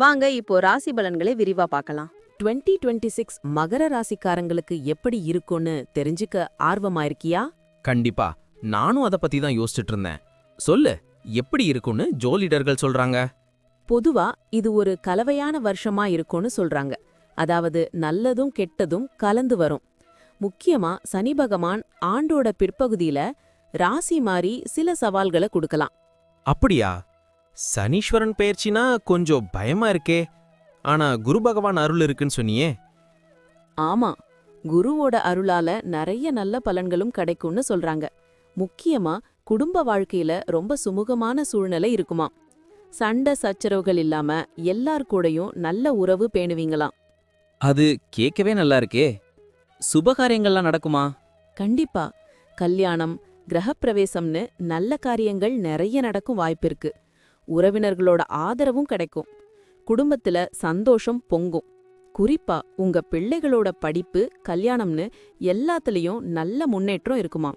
வாங்க இப்போ ராசி பலன்களை விரிவா பார்க்கலாம். 2026 டுவெண்ட்டி சிக்ஸ் மகர ராசிக்காரங்களுக்கு எப்படி இருக்கும்னு தெரிஞ்சுக்க ஆர்வமா இருக்கியா கண்டிப்பா. நானும் அத பத்தி தான் யோசிச்சுட்டு இருந்தேன். சொல்லு எப்படி இருக்கும்னு ஜோலிடர்கள் சொல்றாங்க. பொதுவா இது ஒரு கலவையான வருஷமா இருக்கும்னு சொல்றாங்க. அதாவது நல்லதும் கெட்டதும் கலந்து வரும். முக்கியமா சனி பகவான் ஆண்டோட பிற்பகுதியில ராசி மாறி சில சவால்களை கொடுக்கலாம். அப்படியா? சனீஸ்வரன் பெயர்ச்சினா கொஞ்சம் பயமா இருக்கே. ஆனா குரு பகவான் அருள் இருக்குன்னு சொன்னியே. ஆமா குருவோட அருளால நிறைய நல்ல பலன்களும் கிடைக்கும்னு சொல்றாங்க. முக்கியமா குடும்ப வாழ்க்கையில ரொம்ப சுமூகமான சூழ்நிலை இருக்குமா. சண்டை சச்சரவுகள் இல்லாம எல்லார் கூடயும் நல்ல உறவு பேணுவீங்களாம். அது கேட்கவே நல்லா இருக்கே. சுபகாரியங்கள்லாம் நடக்குமா? கண்டிப்பா. கல்யாணம் கிரகப்பிரவேசம்னு நல்ல காரியங்கள் நிறைய நடக்கும் வாய்ப்பிருக்கு உறவினர்களோட ஆதரவும் கிடைக்கும். குடும்பத்துல சந்தோஷம் பொங்கும். குறிப்பா உங்க பிள்ளைகளோட படிப்பு கல்யாணம்னு எல்லாத்துலயும் நல்ல முன்னேற்றம் இருக்குமா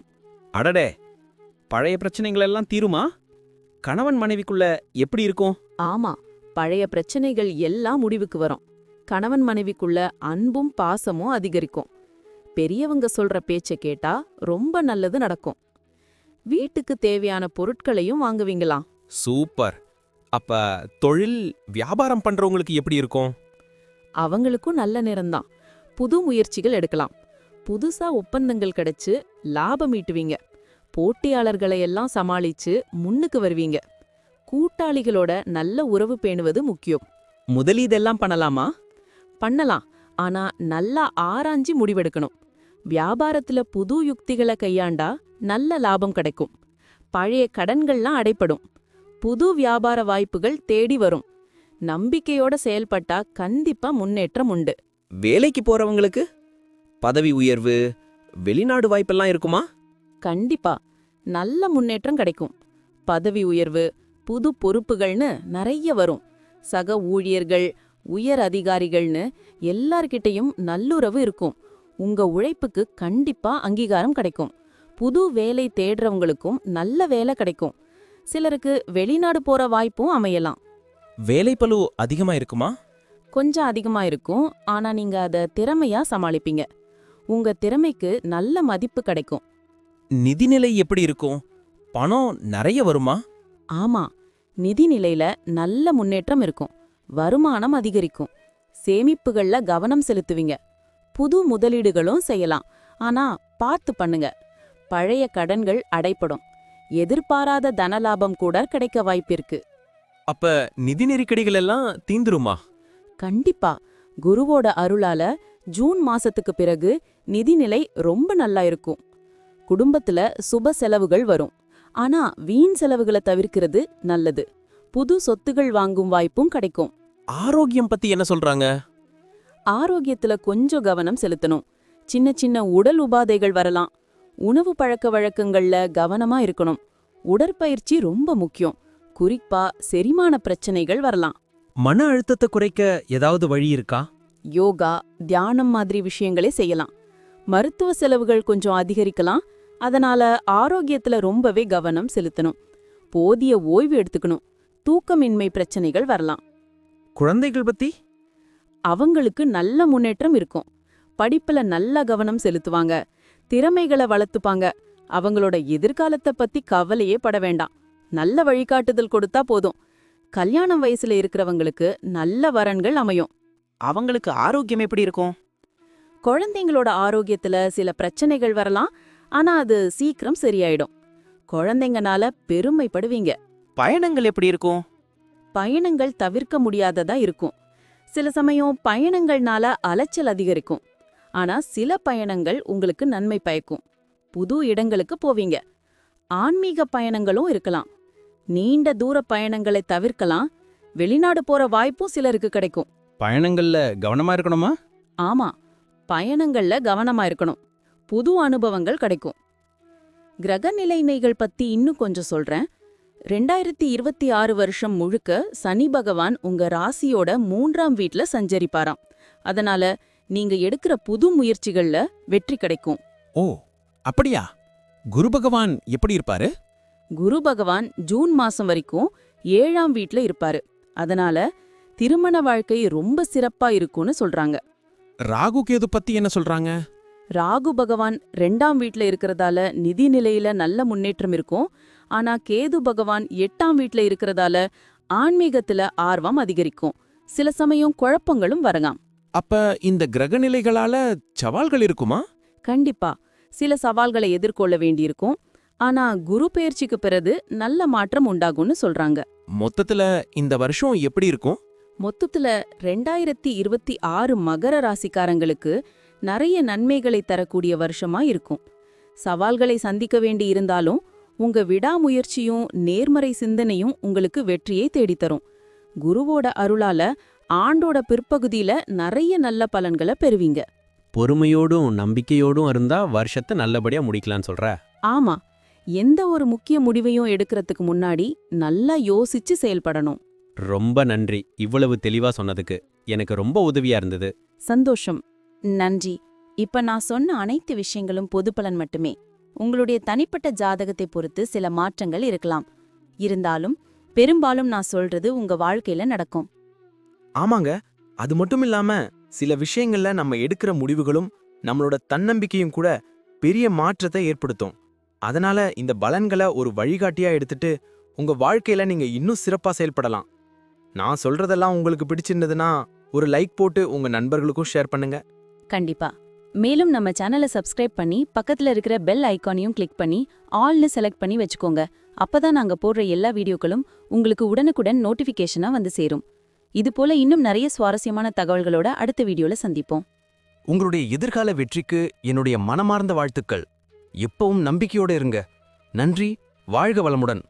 அடடே! பழைய பிரச்சனைகள் எல்லாம் தீருமா? கணவன் மனைவிக்குள்ள எப்படி இருக்கும்? ஆமா பழைய பிரச்சனைகள் எல்லாம் முடிவுக்கு வரும். கணவன் மனைவிக்குள்ள அன்பும் பாசமும் அதிகரிக்கும். பெரியவங்க சொல்ற பேச்ச கேட்டா ரொம்ப நல்லது நடக்கும். வீட்டுக்கு தேவையான பொருட்களையும் வாங்குவீங்களாம். சூப்பர். அப்ப தொழில் வியாபாரம் பண்றவங்களுக்கு எப்படி இருக்கும்? அவங்களுக்கும் நல்ல நேரம்தான். புது முயற்சிகள் எடுக்கலாம். புதுசா ஒப்பந்தங்கள் கிடைச்சு லாபம் ஈட்டுவீங்க. போட்டியாளர்களை எல்லாம் சமாளிச்சு முன்னுக்கு வருவீங்க. கூட்டாளிகளோட நல்ல உறவு பேணுவது முக்கியம். முதலீதெல்லாம் பண்ணலாமா? பண்ணலாம். ஆனா நல்லா ஆராய்ஞ்சி முடிவெடுக்கணும். வியாபாரத்துல புது யுக்திகளை கையாண்டா நல்ல லாபம் கிடைக்கும். பழைய கடன்கள்லாம் அடைப்படும். புது வியாபார வாய்ப்புகள் தேடி வரும். நம்பிக்கையோட செயல்பட்டா கண்டிப்பா முன்னேற்றம் உண்டு. வேலைக்கு போறவங்களுக்கு? பதவி உயர்வு வெளிநாடு வாய்ப்பெல்லாம் இருக்குமா? கண்டிப்பா. நல்ல முன்னேற்றம் கிடைக்கும். பதவி உயர்வு புது பொறுப்புகள்னு நிறைய வரும். சக ஊழியர்கள் உயர் அதிகாரிகள்னு எல்லார்கிட்டயும் நல்லுறவு இருக்கும். உங்க உழைப்புக்கு கண்டிப்பா அங்கீகாரம் கிடைக்கும். புது வேலை தேடுறவங்களுக்கும் நல்ல வேலை கிடைக்கும். சிலருக்கு வெளிநாடு போற வாய்ப்பும் அமையலாம். வேலைப்பளு அதிகமா இருக்குமா? கொஞ்சம் அதிகமா இருக்கும். ஆனா நீங்க அத திறமையா சமாளிப்பீங்க. உங்க திறமைக்கு நல்ல மதிப்பு கிடைக்கும். நிதிநிலை எப்படி இருக்கும்? பணம் நிறைய வருமா? ஆமா. நிதி நிலையில நல்ல முன்னேற்றம் இருக்கும். வருமானம் அதிகரிக்கும். சேமிப்புகள்ல கவனம் செலுத்துவீங்க. புது முதலீடுகளும் செய்யலாம். ஆனா பார்த்து பண்ணுங்க. பழைய கடன்கள் அடைப்படும். எதிர்பாராத தனலாபம் கூட கிடைக்க வாய்ப்பிருக்கு. அப்ப நிதி நெருக்கடிகள் எல்லாம் தீந்துருமா? கண்டிப்பா. குருவோட அருளால ஜூன் மாசத்துக்கு பிறகு நிதிநிலை ரொம்ப நல்லா இருக்கும். குடும்பத்துல சுப செலவுகள் வரும். ஆனா வீண் செலவுகளை தவிர்க்கிறது நல்லது. புது சொத்துகள் வாங்கும் வாய்ப்பும் கிடைக்கும். ஆரோக்கியம் பத்தி என்ன சொல்றாங்க? ஆரோக்கியத்துல கொஞ்சம் கவனம் செலுத்தணும். சின்ன சின்ன உடல் உபாதைகள் வரலாம். உணவு பழக்க வழக்கங்கள்ல கவனமா இருக்கணும். உடற்பயிற்சி ரொம்ப முக்கியம். குறிப்பா செரிமான பிரச்சனைகள் வரலாம். மன அழுத்தத்தை குறைக்க ஏதாவது வழி இருக்கா? யோகா தியானம் மாதிரி விஷயங்களே செய்யலாம். மருத்துவ செலவுகள் கொஞ்சம் அதிகரிக்கலாம். அதனால ஆரோக்கியத்துல ரொம்பவே கவனம் செலுத்தணும். போதிய ஓய்வு எடுத்துக்கணும். தூக்கமின்மை பிரச்சனைகள் வரலாம். குழந்தைகள் பத்தி? அவங்களுக்கு நல்ல முன்னேற்றம் இருக்கும். படிப்புல நல்ல கவனம் செலுத்துவாங்க. திறமைகளை வளர்த்துப்பாங்க. அவங்களோட எதிர்காலத்தை பத்தி கவலையே பட வேண்டாம். நல்ல வழிகாட்டுதல் கொடுத்தா போதும். கல்யாணம் வயசுல இருக்கிறவங்களுக்கு நல்ல வரன்கள் அமையும். அவங்களுக்கு ஆரோக்கியம் எப்படி இருக்கும்? குழந்தைங்களோட ஆரோக்கியத்துல சில பிரச்சனைகள் வரலாம். ஆனா அது சீக்கிரம் சரியாயிடும். குழந்தைங்கனால பெருமைப்படுவீங்க. பயணங்கள் எப்படி இருக்கும்? பயணங்கள் தவிர்க்க முடியாததா இருக்கும். சில சமயம் பயணங்கள்னால அலைச்சல் அதிகரிக்கும். ஆனா சில பயணங்கள் உங்களுக்கு நன்மை பயக்கும். புது இடங்களுக்கு போவீங்க. ஆன்மீக பயணங்களும் இருக்கலாம். நீண்ட தூர பயணங்களை தவிர்க்கலாம். வெளிநாடு போற வாய்ப்பும் சிலருக்கு கிடைக்கும். பயணங்கள்ல கவனமா இருக்கணுமா? ஆமா. பயணங்கள்ல கவனமா இருக்கணும். புது அனுபவங்கள் கிடைக்கும். கிரக நிலைமைகள் பத்தி இன்னும் கொஞ்சம் சொல்றேன். ரெண்டாயிரத்தி இருபத்தி ஆறு வருஷம் முழுக்க சனி பகவான் உங்க ராசியோட மூன்றாம் வீட்ல சஞ்சரிப்பாராம். அதனால நீங்க எடுக்கிற புது முயற்சிகள்ல வெற்றி கிடைக்கும். ஓ அப்படியா? குரு பகவான் எப்படி இருப்பாரு? குரு பகவான் ஜூன் மாசம் வரைக்கும் ஏழாம் வீட்ல இருப்பாரு. அதனால திருமண வாழ்க்கை ரொம்ப சிறப்பா இருக்கும்னு சொல்றாங்க. ராகு கேது பத்தி என்ன சொல்றாங்க? ராகு பகவான் ரெண்டாம் வீட்ல இருக்கிறதால நிதி நிலையில நல்ல முன்னேற்றம் இருக்கும். ஆனா கேது பகவான் எட்டாம் வீட்ல இருக்கிறதால ஆன்மீகத்துல ஆர்வம் அதிகரிக்கும். சில சமயம் குழப்பங்களும் வரலாம். அப்ப இந்த கிரக நிலைகளால சவால்கள் இருக்குமா? கண்டிப்பா. சில சவால்களை எதிர்கொள்ள வேண்டியிருக்கும். ஆனா குரு பெயர்ச்சிக்கு பிறகு நல்ல மாற்றம் உண்டாகும்னு சொல்றாங்க. மொத்தத்துல இந்த வருஷம் எப்படி இருக்கும்? மொத்தத்துல ரெண்டாயிரத்தி இருபத்தி ஆறு மகர ராசிக்காரங்களுக்கு நிறைய நன்மைகளை தரக்கூடிய வருஷமா இருக்கும். சவால்களை சந்திக்க வேண்டி இருந்தாலும் உங்க விடாமுயற்சியும் நேர்மறை சிந்தனையும் உங்களுக்கு வெற்றியை தேடித்தரும். குருவோட அருளால ஆண்டோட பிற்பகுதியில நிறைய நல்ல பலன்களை பெறுவீங்க. பொறுமையோடும் நம்பிக்கையோடும் இருந்தா வருஷத்தை நல்லபடியா முடிக்கலாம்னு சொல்ற? ஆமா. எந்த ஒரு முக்கிய முடிவையும் எடுக்கிறதுக்கு முன்னாடி நல்லா யோசிச்சு செயல்படணும். ரொம்ப நன்றி இவ்வளவு தெளிவா சொன்னதுக்கு. எனக்கு ரொம்ப உதவியா இருந்தது. சந்தோஷம். நன்றி. இப்ப நான் சொன்ன அனைத்து விஷயங்களும் பொதுப்பலன் மட்டுமே. உங்களுடைய தனிப்பட்ட ஜாதகத்தை பொறுத்து சில மாற்றங்கள் இருக்கலாம். இருந்தாலும் பெரும்பாலும் நான் சொல்றது உங்க வாழ்க்கையில நடக்கும். ஆமாங்க. அது மட்டும் இல்லாம சில விஷயங்கள்ல நம்ம எடுக்கிற முடிவுகளும் நம்மளோட தன்னம்பிக்கையும் கூட பெரிய மாற்றத்தை ஏற்படுத்தும். அதனால இந்த பலன்களை ஒரு வழிகாட்டியா எடுத்துட்டு உங்க வாழ்க்கையில நீங்க இன்னும் சிறப்பா செயல்படலாம். நான் சொல்றதெல்லாம் உங்களுக்கு பிடிச்சிருந்ததுன்னா ஒரு லைக் போட்டு உங்க நண்பர்களுக்கும் ஷேர் பண்ணுங்க. கண்டிப்பா. மேலும் நம்ம சேனலை சப்ஸ்கிரைப் பண்ணி பக்கத்துல இருக்கிற பெல் ஐகானையும் கிளிக் பண்ணி ஆல்னு செலக்ட் பண்ணி வச்சுக்கோங்க. அப்பதான் நாங்க போடுற எல்லா வீடியோக்களும் உங்களுக்கு உடனுக்குடன் நோட்டிஃபிகேஷனா வந்து சேரும். இது போல இன்னும் நிறைய சுவாரஸ்யமான தகவல்களோட அடுத்த வீடியோல சந்திப்போம். உங்களுடைய எதிர்கால வெற்றிக்கு என்னுடைய மனமார்ந்த வாழ்த்துக்கள். எப்பவும் நம்பிக்கையோட இருங்க. நன்றி. வாழ்க வளமுடன்.